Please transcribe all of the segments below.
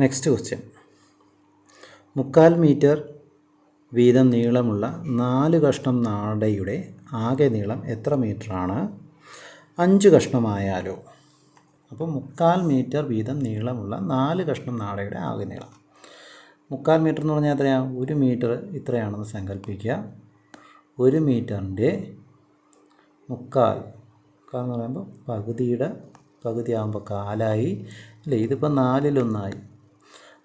Next question മുക്കാൽ metre വീതം നീളമുള്ള നാല് കഷ്ണം നാടയുടെ ആകെ നീളം എത്ര മീറ്ററാണ്? അഞ്ച് കഷ്ണമായാലോ? അപ്പോൾ മുക്കാൽ മീറ്റർ വീതം നീളമുള്ള നാല് കഷ്ണം നാടയുടെ ആകെ നീളം. മുക്കാൽ മീറ്റർ എന്ന് പറഞ്ഞാൽ എത്രയാണ് ഒരു മീറ്റർ ഇത്രയാണെന്ന് സങ്കല്പിക്കുക ഒരു മീറ്ററിന്റെ മുക്കാൽ മുക്കാൽ എന്ന് പറയുമ്പോൾ പകുതിയുടെ പകുതിയാകുമ്പോൾ കാലായി. അല്ലേ? ഇതിപ്പോൾ നാലിലൊന്നായി.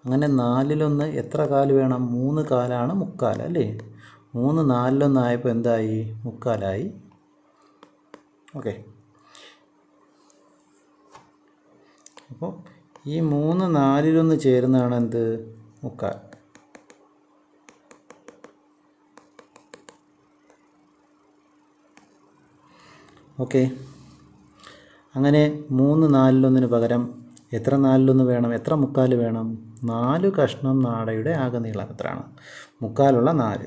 അങ്ങനെ നാലിലൊന്ന് എത്ര കാൽ വേണം? മൂന്ന് കാലാണ് മുക്കാൽ അല്ലേ? മൂന്ന് നാലിലൊന്നായപ്പോൾ എന്തായി? മുക്കാലായി. ഓക്കെ. അപ്പോൾ ഈ മൂന്ന് നാലിലൊന്ന് ചേരുന്നതാണ് എന്ത്? മുക്കാൽ. ഓക്കെ. അങ്ങനെ മൂന്ന് നാലിലൊന്നിന് പകരം എത്ര നാലിലൊന്ന് വേണം എത്ര മുക്കാൽ വേണം? നാല് കഷ്ണം നാടയുടെ ആകെ നീളം എത്രയാണ് മുക്കാലുള്ള നാല്.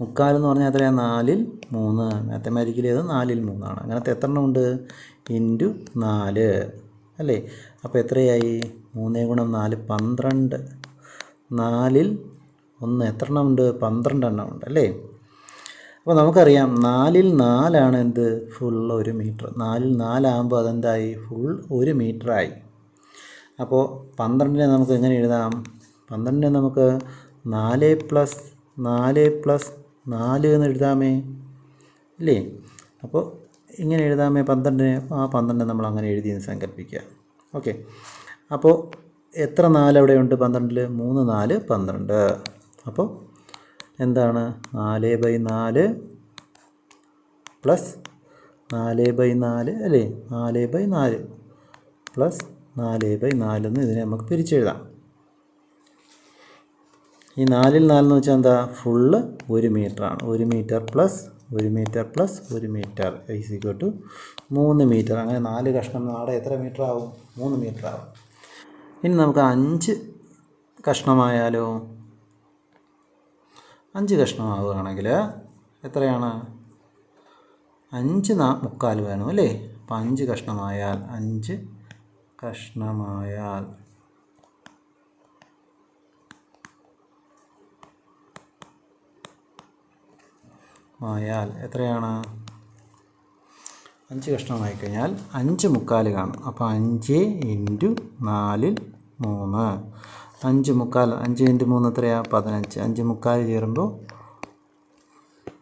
മുക്കാൽ എന്ന് പറഞ്ഞാൽ എത്രയാണ് നാലിൽ മൂന്ന്. മാത്തമാറ്റിക്കലി അത് നാലിൽ മൂന്നാണ്. അങ്ങനത്തെ എത്ര എണ്ണം ഉണ്ട്? ഇന്റു നാല്. അല്ലേ? അപ്പോൾ എത്രയായി? മൂന്നേ ഗുണം നാല് പന്ത്രണ്ട്. നാലിൽ ഒന്ന് എത്ര എണ്ണം ഉണ്ട്? പന്ത്രണ്ട് എണ്ണം ഉണ്ട്. അല്ലേ? അപ്പോൾ നമുക്കറിയാം നാലിൽ നാലാണ് എന്ത്? ഫുൾ ഒരു മീറ്റർ നാലിൽ നാലാകുമ്പോൾ അതെന്തായി? ഫുൾ ഒരു മീറ്ററായി അപ്പോൾ പന്ത്രണ്ടിനെ നമുക്ക് എങ്ങനെ എഴുതാം? പന്ത്രണ്ടിനെ നമുക്ക് നാല് പ്ലസ് നാല് പ്ലസ് നാല് എന്ന് എഴുതാമേ? അല്ലേ അപ്പോൾ ഇങ്ങനെ എഴുതാമേ പന്ത്രണ്ടിനെ? ആ പന്ത്രണ്ട് നമ്മൾ അങ്ങനെ എഴുതിയെന്ന് സങ്കല്പിക്കുക. ഓക്കെ. അപ്പോൾ എത്ര നാല് അവിടെ ഉണ്ട് പന്ത്രണ്ടിൽ മൂന്ന് നാല് പന്ത്രണ്ട്. അപ്പോൾ എന്താണ്? നാല് ബൈ നാല് പ്ലസ് നാല് ബൈ നാല് അല്ലേ? നാല് ബൈ നാല് പ്ലസ് നാല് ബൈ നാലെന്ന് ഇതിനെ നമുക്ക് പിരിച്ചെഴുതാം. ഈ നാലിൽ നാലെന്ന് വെച്ചാൽ എന്താ? ഫുള്ള് ഒരു മീറ്ററാണ് ഒരു മീറ്റർ പ്ലസ് ഒരു മീറ്റർ പ്ലസ് ഒരു മീറ്റർ ഈസ് ഈക്വൽ ടു മൂന്ന് മീറ്റർ. അങ്ങനെ നാല് കഷ്ണം നാടെ എത്ര മീറ്റർ ആവും? മൂന്ന് മീറ്റർ ആവും. ഇനി നമുക്ക് അഞ്ച് കഷ്ണമായാലോ? അഞ്ച് കഷ്ണമാവുകയാണെങ്കിൽ എത്രയാണ്? അഞ്ച് നാ മുക്കാൽ വേണം അല്ലേ? അപ്പം അഞ്ച് കഷ്ണമായാൽ അഞ്ച് കഷ്ണമായാൽ ആയാൽ എത്രയാണ്? അഞ്ച് കഷ്ണമായി കഴിഞ്ഞാൽ അഞ്ച് മുക്കാൽ കാണും. അപ്പോൾ അഞ്ച് ഇന്റു നാലിൽ മൂന്ന്. അഞ്ച് മുക്കാൽ അഞ്ച് ഇന്റു മൂന്ന് എത്രയാണ് പതിനഞ്ച്. അഞ്ച് മുക്കാൽ ചേരുമ്പോൾ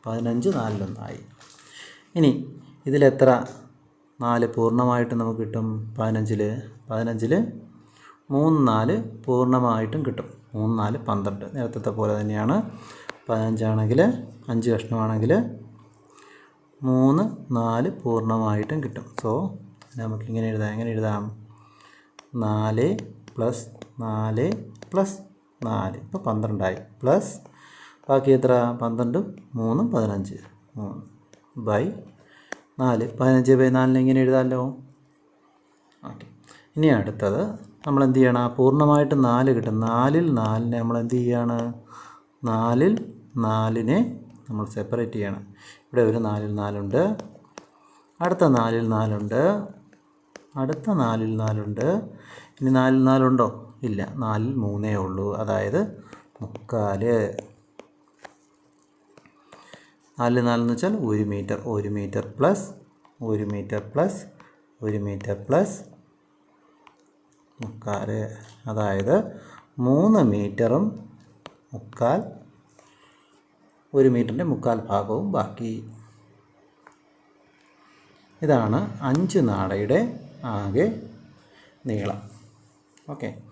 പതിനഞ്ച് നാലിലൊന്നായി. ഇനി ഇതിലെത്ര നാല് പൂർണമായിട്ട് നമുക്ക് കിട്ടും പതിനഞ്ചിൽ പതിനഞ്ചിൽ മൂന്ന് നാല് പൂർണമായിട്ടും കിട്ടും. മൂന്ന് നാല് പന്ത്രണ്ട്. നേരത്തെ പോലെ തന്നെയാണ്. പതിനഞ്ചാണെങ്കിൽ അഞ്ച് കഷ്ണമാണെങ്കിൽ മൂന്ന് നാല് പൂർണമായിട്ടും കിട്ടും. സോ നമുക്കിങ്ങനെ എഴുതാം. എങ്ങനെ എഴുതാം? നാല് പ്ലസ് നാല് പ്ലസ് നാല്. ഇപ്പോൾ പന്ത്രണ്ടായി. പ്ലസ് ബാക്കി എത്ര? പന്ത്രണ്ടും മൂന്നും പതിനഞ്ച്. മൂന്ന് ബൈ നാല്. പതിനഞ്ച് ബൈ നാലിന് എങ്ങനെ എഴുതാമല്ലോ ഓക്കെ. ഇനി അടുത്തത് നമ്മൾ എന്ത് ചെയ്യണം? പൂർണമായിട്ട് നാല് കിട്ടും. നാലിൽ നാലിനെ നമ്മൾ എന്ത് ചെയ്യാണ്? നാലിൽ നാലിനെ നമ്മൾ സെപ്പറേറ്റ് ചെയ്യണം. ഇവിടെ ഒരു നാലിൽ നാലുണ്ട്. അടുത്ത നാലിൽ നാലുണ്ട്. അടുത്ത നാലിൽ നാലുണ്ട്. ഇനി നാലിൽ നാലുണ്ടോ? ഇല്ല നാലിൽ മൂന്നേ ഉള്ളൂ. അതായത് മുക്കാൽ നാല് നാലെന്ന് വെച്ചാൽ ഒരു മീറ്റർ ഒരു മീറ്റർ പ്ലസ് ഒരു മീറ്റർ പ്ലസ് ഒരു മീറ്റർ പ്ലസ് മുക്കാൽ അതായത് മൂന്ന് മീറ്ററും മുക്കാൽ ഒരു മീറ്ററിന്റെ മുക്കാൽ ഭാഗവും ബാക്കി. ഇതാണ് അഞ്ച് നാടയുടെ ആകെ നീളം. ഓക്കെ.